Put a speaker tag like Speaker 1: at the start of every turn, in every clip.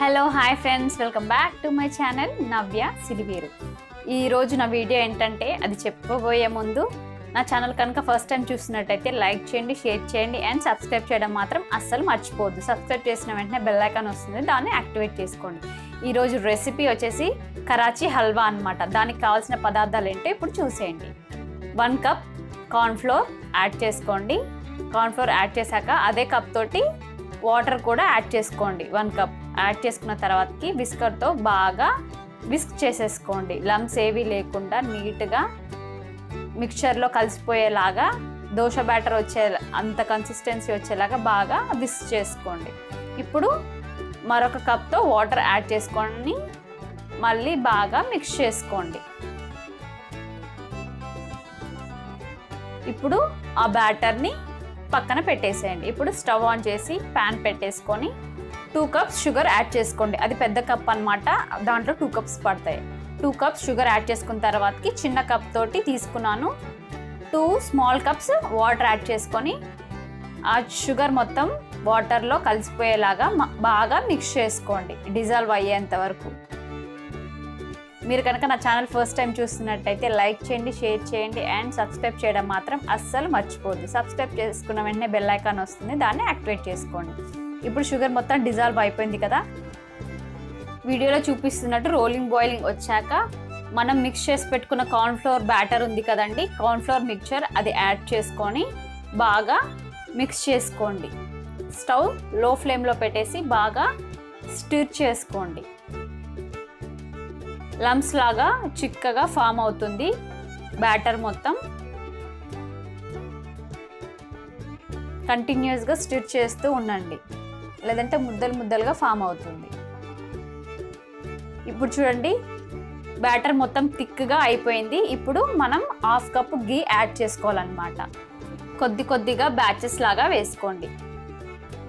Speaker 1: Hello hi friends welcome back to my channel Navya Siriveru ఈరోజు నా video ఏంటంటే అది చెప్పబోయే ముందు నా ఛానల్ కనుక ఫస్ట్ టైం చూసినట్టయితే లైక్ చేయండి షేర్ చేయండి అండ్ సబ్స్క్రైబ్ చేయడం మాత్రం అస్సలు మర్చిపోవద్దు. సబ్స్క్రైబ్ చేసిన వెంటనే బెల్ ఐకాన్ వస్తుంది దాన్ని యాక్టివేట్ చేసుకోండి. ఈరోజు రెసిపీ వచ్చేసి కరాచీ హల్వా అన్నమాట. దానికి కావాల్సిన పదార్థాలు ఏంటో ఇప్పుడు చూసేయండి. వన్ కప్ కార్న్ఫ్లోర్ యాడ్ చేసుకోండి. కార్న్ఫ్లోర్ యాడ్ చేశాక అదే కప్ తోటి వాటర్ కూడా యాడ్ చేసుకోండి. వన్ కప్ యాడ్ చేసుకున్న తర్వాతకి విస్కర్తో బాగా విస్క్ చేసేసుకోండి. లమ్స్ ఏవి లేకుండా నీట్గా మిక్చర్లో కలిసిపోయేలాగా దోశ బ్యాటర్ వచ్చే అంత కన్సిస్టెన్సీ వచ్చేలాగా బాగా విస్క్ చేసుకోండి. ఇప్పుడు మరొక కప్తో వాటర్ యాడ్ చేసుకొని మళ్ళీ బాగా మిక్స్ చేసుకోండి. ఇప్పుడు ఆ బ్యాటర్ని పక్కన పెట్టేసేయండి. ఇప్పుడు స్టవ్ ఆన్ చేసి ప్యాన్ పెట్టేసుకొని టూ కప్స్ షుగర్ యాడ్ చేసుకోండి. అది పెద్ద కప్ అన్నమాట. దాంట్లో టూ కప్స్ పడతాయి. టూ కప్స్ షుగర్ యాడ్ చేసుకున్న తర్వాతకి చిన్న కప్ తోటి తీసుకున్నాను. Two small cups water add చేసుకొని ఆ షుగర్ మొత్తం వాటర్లో కలిసిపోయేలాగా బాగా మిక్స్ చేసుకోండి. డిజాల్వ్ అయ్యేంత వరకు. మీరు కనుక నా ఛానల్ ఫస్ట్ టైం చూస్తున్నట్టయితే లైక్ చేయండి షేర్ చేయండి అండ్ సబ్స్క్రైబ్ చేయడం మాత్రం అస్సలు మర్చిపోద్దు సబ్స్క్రైబ్ చేసుకున్న వెంటనే బెల్ ఐకాన్ వస్తుంది. దాన్ని యాక్టివేట్ చేసుకోండి. ఇప్పుడు షుగర్ మొత్తం డిజాల్వ్ అయిపోయింది కదా. వీడియోలో చూపిస్తున్నట్టు రోలింగ్ బాయిలింగ్ వచ్చాక మనం మిక్స్ చేసి పెట్టుకున్న కార్న్ఫ్లోర్ బ్యాటర్ ఉంది కదండి. కార్న్ఫ్లోర్ మిక్చర్ అది యాడ్ చేసుకొని బాగా మిక్స్ చేసుకోండి. స్టవ్లో ఫ్లేమ్లో పెట్టేసి బాగా స్టిర్ చేసుకోండి. లమ్స్ లాగా చిక్కగా ఫామ్ అవుతుంది. బ్యాటర్ మొత్తం కంటిన్యూస్గా స్టిర్ చేస్తూ ఉండండి. లేదంటే ముద్దలు ముద్దలుగా ఫామ్ అవుతుంది. ఇప్పుడు చూడండి బ్యాటర్ మొత్తం థిక్గా అయిపోయింది. ఇప్పుడు మనం హాఫ్ కప్ గీ యాడ్ చేసుకోవాలన్నమాట. కొద్ది కొద్దిగా బ్యాచెస్ లాగా వేసుకోండి.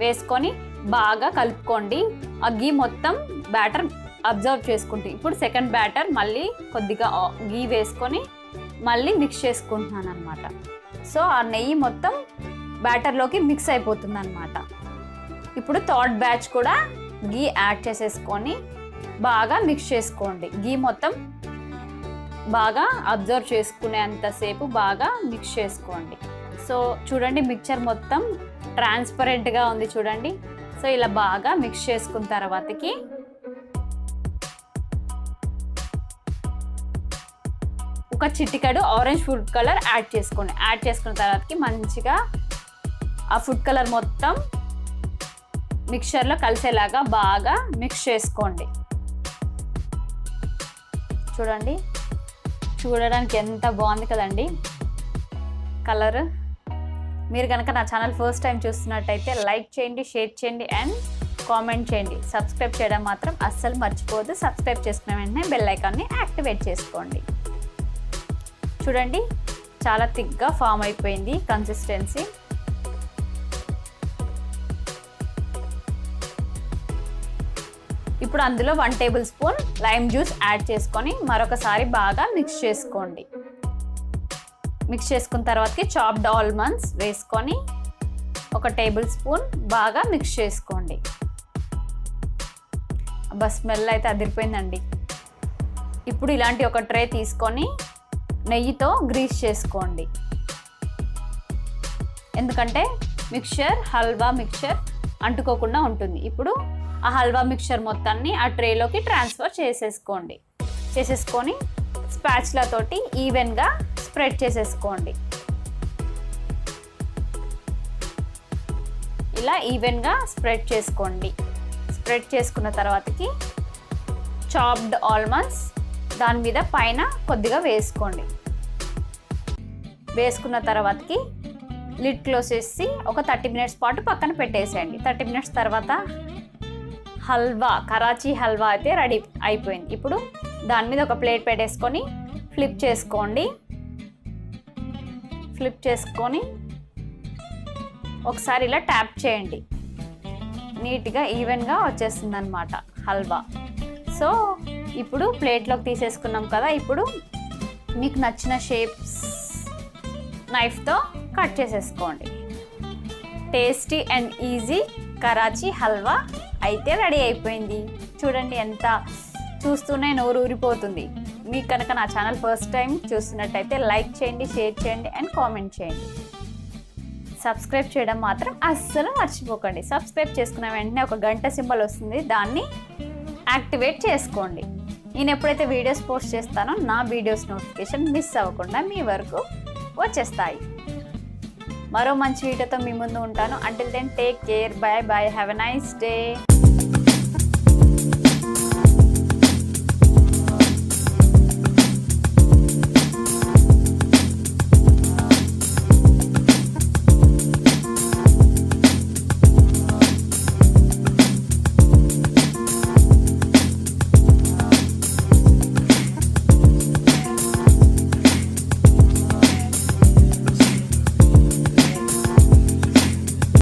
Speaker 1: వేసుకొని బాగా కలుపుకోండి. ఆ గీ మొత్తం బ్యాటర్ అబ్జర్వ్ చేసుకుంటే ఇప్పుడు సెకండ్ బ్యాటర్ మళ్ళీ కొద్దిగా గీ వేసుకొని మళ్ళీ మిక్స్ చేసుకుంటున్నాను అనమాట సో ఆ నెయ్యి మొత్తం బ్యాటర్లోకి మిక్స్ అయిపోతుంది అనమాట ఇప్పుడు థర్డ్ బ్యాచ్ కూడా గీ యాడ్ చేసేసుకొని బాగా మిక్స్ చేసుకోండి. గీ మొత్తం బాగా అబ్జర్వ్ చేసుకునేంతసేపు బాగా మిక్స్ చేసుకోండి. సో చూడండి మిక్చర్ మొత్తం ట్రాన్స్పరెంట్గా ఉంది చూడండి. సో ఇలా బాగా మిక్స్ చేసుకున్న తర్వాతకి ఒక చిటికెడు ఆరెంజ్ ఫుడ్ కలర్ యాడ్ చేసుకోండి. యాడ్ చేసుకున్న తర్వాతకి మంచిగా ఆ ఫుడ్ కలర్ మొత్తం మిక్చర్లో కలిసేలాగా బాగా మిక్స్ చేసుకోండి. చూడండి. చూడడానికి ఎంత బాగుంది కదండి. కలర్ మీరు కనుక నా ఛానల్ ఫస్ట్ టైం చూస్తున్నట్టయితే లైక్ చేయండి షేర్ చేయండి అండ్ కామెంట్ చేయండి. సబ్స్క్రైబ్ చేయడం మాత్రం అస్సలు మర్చిపోవద్దు. సబ్స్క్రైబ్ చేసుకున్న వెంటనే బెల్ ఐకాన్ని యాక్టివేట్ చేసుకోండి. చూడండి. చాలా థిక్గా ఫామ్ అయిపోయింది కన్సిస్టెన్సీ ఇప్పుడు అందులో one tablespoon lime juice add చేసుకొని మరొకసారి బాగా మిక్స్ చేసుకోండి. మిక్స్ చేసుకున్న తర్వాతకి చాప్డ్ ఆల్మండ్స్ వేసుకొని ఒక టేబుల్ స్పూన్ బాగా మిక్స్ చేసుకోండి. అబ్బా స్మెల్ అయితే అదిరిపోయిందండి. ఇప్పుడు ఇలాంటి ఒక ట్రే తీసుకొని నెయ్యితో గ్రీస్ చేసుకోండి. ఎందుకంటే మిక్చర్ హల్వా మిక్చర్ అంటుకోకుండా ఉంటుంది. ఇప్పుడు ఆ హల్వా మిక్చర్ మొత్తాన్ని ఆ ట్రేలోకి ట్రాన్స్ఫర్ చేసేసుకోండి. చేసేసుకొని స్పాచ్లా తోటి ఈవెన్గా స్ప్రెడ్ చేసేసుకోండి. ఇలా ఈవెన్గా స్ప్రెడ్ చేసుకోండి. స్ప్రెడ్ చేసుకున్న తర్వాతకి చాప్డ్ ఆల్మండ్స్ దాని మీద పైన కొద్దిగా వేసుకోండి. వేసుకున్న తర్వాతకి లిడ్ క్లోజ్ చేసి ఒక థర్టీ మినిట్స్ పాటు పక్కన పెట్టేసేయండి. థర్టీ మినిట్స్ తర్వాత హల్వా కరాచీ హల్వా అయితే రెడీ అయిపోయింది. ఇప్పుడు దాని మీద ఒక ప్లేట్ పెట్టేసుకొని ఫ్లిప్ చేసుకోండి. ఫ్లిప్ చేసుకొని ఒకసారి ఇలా ట్యాప్ చేయండి. నీట్గా ఈవెన్గా వచ్చేస్తుంది అనమాట హల్వా. సో ఇప్పుడు ప్లేట్లోకి తీసేసుకున్నాం కదా ఇప్పుడు మీకు నచ్చిన షేప్స్ నైఫ్తో కట్ చేసేసుకోండి. Tasty and easy Karachi halwa అయితే రెడీ అయిపోయింది. చూడండి ఎంత చూస్తూనే నోరు ఊరిపోతుంది. మీకు కనుక నా ఛానల్ ఫస్ట్ టైం చూస్తున్నట్టయితే లైక్ చేయండి షేర్ చేయండి అండ్ కామెంట్ చేయండి. సబ్స్క్రైబ్ చేయడం మాత్రం అస్సలు మర్చిపోకండి. సబ్స్క్రైబ్ చేసుకున్న వెంటనే ఒక గంట సింబల్ వస్తుంది. దాన్ని యాక్టివేట్ చేసుకోండి. నేను ఎప్పుడైతే వీడియోస్ పోస్ట్ చేస్తానో నా వీడియోస్ నోటిఫికేషన్ మిస్ అవ్వకుండా మీ వరకు వచ్చేస్తాయి. మరో మంచి వీడియోతో మీ ముందు ఉంటాను. Until then take care bye bye have a nice day